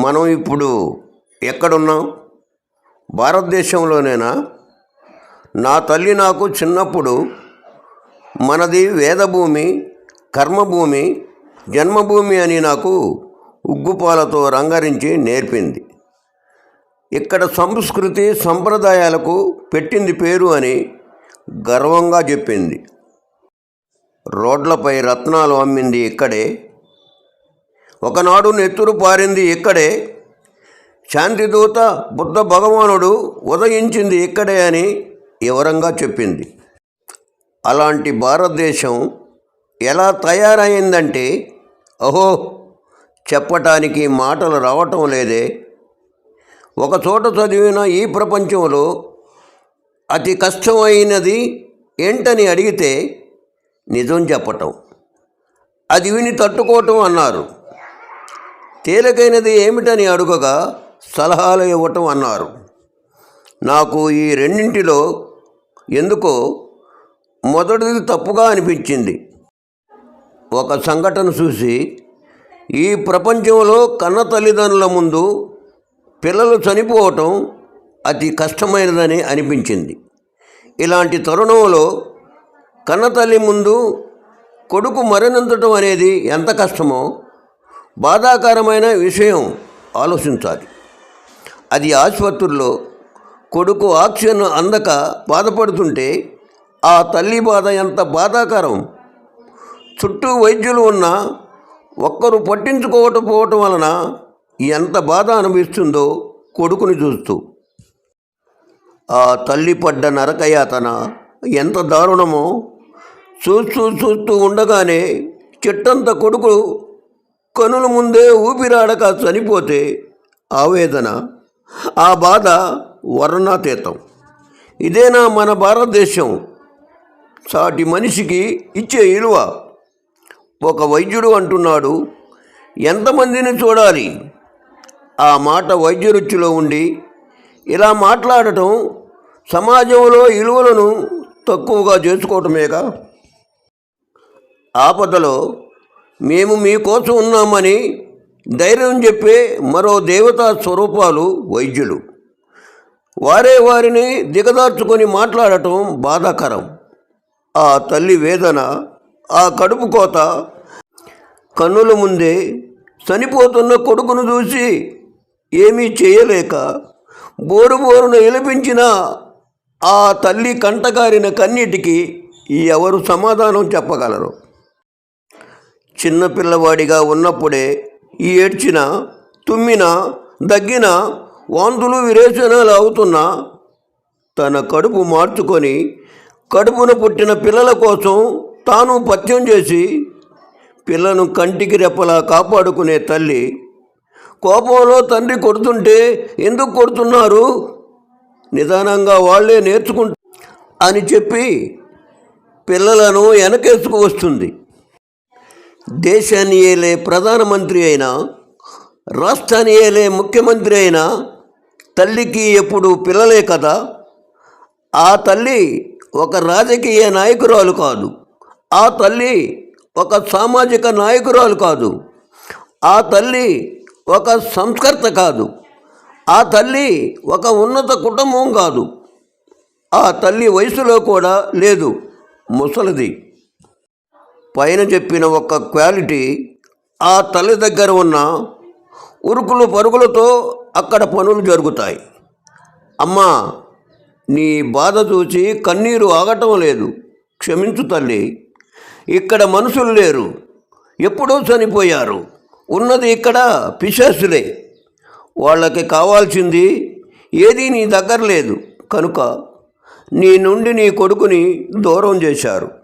మనం ఇప్పుడు ఎక్కడున్నాం? భారతదేశంలోనేనా? నా తల్లి నాకు చిన్నప్పుడు మనది వేదభూమి కర్మభూమి జన్మభూమి అని నాకు ఉగ్గుపాలతో రంగరించి నేర్పింది. ఇక్కడ సంస్కృతి సంప్రదాయాలకు పెట్టింది పేరు అని గర్వంగా చెప్పింది. రోడ్లపై రత్నాలు అమ్మింది ఇక్కడే. ఒకనాడు నెత్తురు పారింది ఇక్కడే. శాంతిదూత బుద్ధ భగవానుడు ఉదయించింది ఇక్కడే అని వివరంగా చెప్పింది. అలాంటి భారతదేశం ఎలా తయారైందంటే అహో చెప్పటానికి మాటలు రావటం లేదే. ఒక చోట చదివిన ఈ ప్రపంచంలో అతి కష్టమైనది ఏంటని అడిగితే నిజం చెప్పటం. అది విని తట్టుకోవటం అన్నారు. తేలికైనది ఏమిటని అడుగగా సలహాలు ఇవ్వటం అన్నారు. నాకు ఈ రెండింటిలో ఎందుకో మొదటిది తప్పుగా అనిపించింది. ఒక సంఘటన చూసి ఈ ప్రపంచంలో కన్న తల్లిదండ్రుల ముందు పిల్లలు చనిపోవటం అతి కష్టమైనదని అనిపించింది. ఇలాంటి తరుణంలో కన్నతల్లి ముందు కొడుకు మరణించటం అనేది ఎంత కష్టమో బాధాకరమైన విషయం ఆలోచించాలి. అది ఆసుపత్రుల్లో కొడుకు ఆక్సిజన్ అందక బాధపడుతుంటే ఆ తల్లి బాధ ఎంత బాధాకరం? చుట్టూ వైద్యులు ఉన్నా ఒక్కరు పట్టించుకోవటం వలన ఎంత బాధ అనిపిస్తుందో కొడుకుని చూస్తూ. ఆ తల్లి పడ్డ నరకయాతన ఎంత దారుణమో చూస్తూ చూస్తూ ఉండగానే చెట్టంత కొడుకు కనుల ముందే ఊపిరాడక చనిపోతే ఆవేదన ఆ బాధ వర్ణాతీతం. ఇదేనా మన భారతదేశం? సాటి మనిషికి ఇచ్చే విలువ ఒక వైద్యుడు అంటున్నాడు ఎంతమందిని చూడాలి? ఆ మాట వైద్య రుచిలో ఉండి ఇలా మాట్లాడటం సమాజంలో విలువలను తక్కువగా చేసుకోవటమేగా? ఆపదలో మేము మీకోసం ఉన్నామని ధైర్యం చెప్పే మరో దేవతా స్వరూపాలు వైద్యులు. వారే వారిని దిగదార్చుకొని మాట్లాడటం బాధాకరం. ఆ తల్లి వేదన ఆ కడుపు కోత కన్నుల ముందే చనిపోతున్న కొడుకును చూసి ఏమీ చేయలేక బోరు బోరున విలపించిన ఆ తల్లి కంటగారిన కన్నీటికి ఎవరు సమాధానం చెప్పగలరు? చిన్నపిల్లవాడిగా ఉన్నప్పుడే ఈ ఏడ్చిన తుమ్మిన దగ్గిన వాంతులు విరేచనాలు అవుతున్నా తన కడుపు మార్చుకొని కడుపున పుట్టిన పిల్లల కోసం తాను పత్యం చేసి పిల్లను కంటికి రెప్పలా కాపాడుకునే తల్లి కోపంలో తండ్రి కొడుతుంటే ఎందుకు కొడుతున్నారు? నిదానంగా వాళ్ళే నేర్చుకుంటా అని చెప్పి పిల్లలను వెనకేసుకు వస్తుంది. దేశాన్ని ఏలే ప్రధానమంత్రి అయినా రాష్ట్రాన్ని ఏలే ముఖ్యమంత్రి అయినా తల్లికి ఎప్పుడు పిల్లలే కదా. ఆ తల్లి ఒక రాజకీయ నాయకురాలు కాదు. ఆ తల్లి ఒక సామాజిక నాయకురాలు కాదు. ఆ తల్లి ఒక సంస్కర్త కాదు. ఆ తల్లి ఒక ఉన్నత కుటుంబం కాదు. ఆ తల్లి వయసులో కూడా లేదు. ముసలిది. పైన చెప్పిన ఒక క్వాలిటీ ఆ తల్లి దగ్గర ఉన్న ఉరుకులు పరుగులతో అక్కడ పనులు జరుగుతాయి. అమ్మా నీ బాధ చూసి కన్నీరు ఆగటం లేదు. క్షమించు తల్లి ఇక్కడ మనుషులు లేరు. ఎప్పుడూ చనిపోయారు. ఉన్నది ఇక్కడ పిశాసులే వాళ్ళకి కావాల్సింది ఏదీ నీ దగ్గర లేదు. కనుక నీ నుండి నీ కొడుకుని దూరం చేశారు.